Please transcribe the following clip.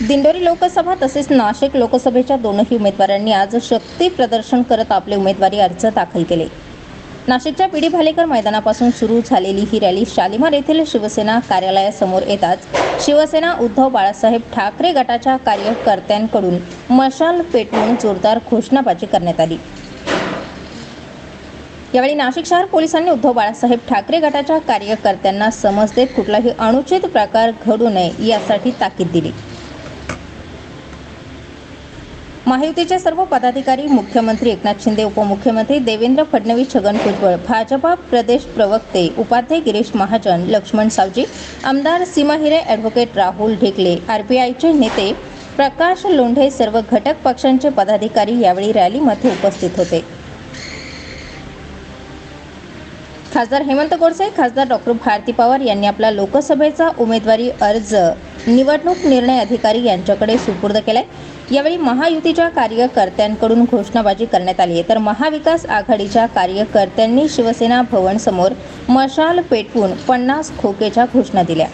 दिंडोरी लोकसभा तसेच नाशिक लोकसभेच्या दोनही उमेदवारांनी आज शक्ती प्रदर्शन करत आपले उमेदवारी अर्ज दाखल केले. नाशिकच्या पिढी भालेकर मैदानापासून सुरू झालेली ही रॅली शालिमार येथील शिवसेना कार्यालयासमोर येताच शिवसेना उद्धव बाळासाहेब ठाकरे गटाच्या कार्यकर्त्यांकडून मशाल पेटवून जोरदार घोषणाबाजी करण्यात आली. यावेळी नाशिक शहर पोलिसांनी उद्धव बाळासाहेब ठाकरे गटाच्या कार्यकर्त्यांना समज देत कुठलाही अनुचित प्रकार घडू नये यासाठी ताकीद दिली. महायुतीचे सर्व पदाधिकारी मुख्यमंत्री एकनाथ शिंदे उपमुख्यमंत्री देवेंद्र फडणवीस छगन भुजबळ भाजपा प्रदेश प्रवक्ते उपाध्यक्ष गिरीश महाजन लक्ष्मण सावजी आमदार सीमा हिरे ॲडव्होकेट राहुल ढेकले आरपीआयचे नेते प्रकाश लोंढे सर्व घटक पक्षांचे पदाधिकारी यावेळी रॅलीमध्ये उपस्थित होते. खासदार हेमंत गोडसे खासदार डॉक्टर भारती पवार यांनी आपला लोकसभेचा उमेदवारी अर्ज निवडणूक निर्णय अधिकारी यांच्याकडे सुपूर्द केलाय. यावेळी महायुतीच्या कार्यकर्त्यांकडून घोषणाबाजी करण्यात आली आहे. तर महाविकास आघाडीच्या कार्यकर्त्यांनी शिवसेना भवन समोर मशाल पेटवून पन्नास खोकेच्या घोषणा दिल्या.